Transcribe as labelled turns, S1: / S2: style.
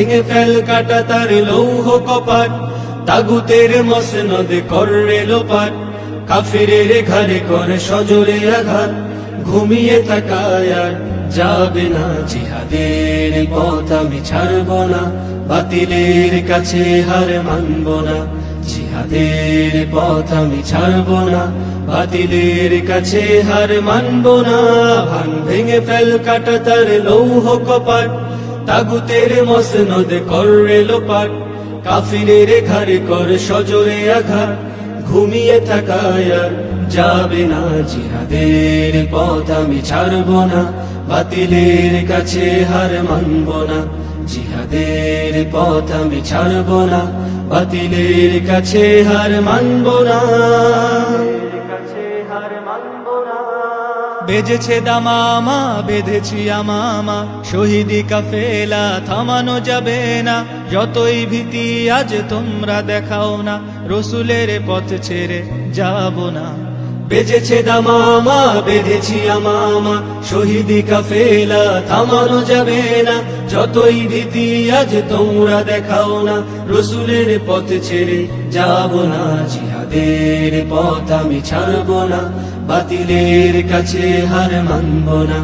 S1: ভেঙে ফেল কাটা তার লৌহ কপাট, তাগুতের মসনদে কররে লোপাট, কাফিরের ঘরে করে সজরে আঘাত, ঘুমিয়ে থাকায় আর যাবে না জিহাদের পথ আমি ছাড়ব না, বাতিলের কাছে হার মানব না, জিহাদের পথ আমি ছাড়ব না, বাতিলের কাছে হার মানব না, ভান ভেঙে ফেল কাটা তার লৌহ কপাট তাগুতের মসনদে কররে লোপাট কাফিরের ঘরে কর সজরে আঘাত। ঘুমিয়ে থাকায় যাবে না জিহাদের পথ আমি ছাড়ব না। বাতিলের কাছে হার মানব না। জিহাদের পথ আমি ছাড়ব না। বাতিলের কাছে হার মানব না। বেজেছে দামামা বেঁধেছি আমামা শহীদি কাফেলা, থামানো যাবে না। যতই ভীতি আজ তোমরা দেখাও না, রসুলের পথ ছেড়ে যাব না। বেজেছে দামামা বেঁধেছি আমামা শহীদি কাফেলা, থামানো যাবে না। যতই ভীতি আজ তোমরা দেখাও না। রসুলের পথ ছেড়ে যাব না, জিহাদের পথ আমি ছাড়ব না। বাতিলের কাছে হার মানব না।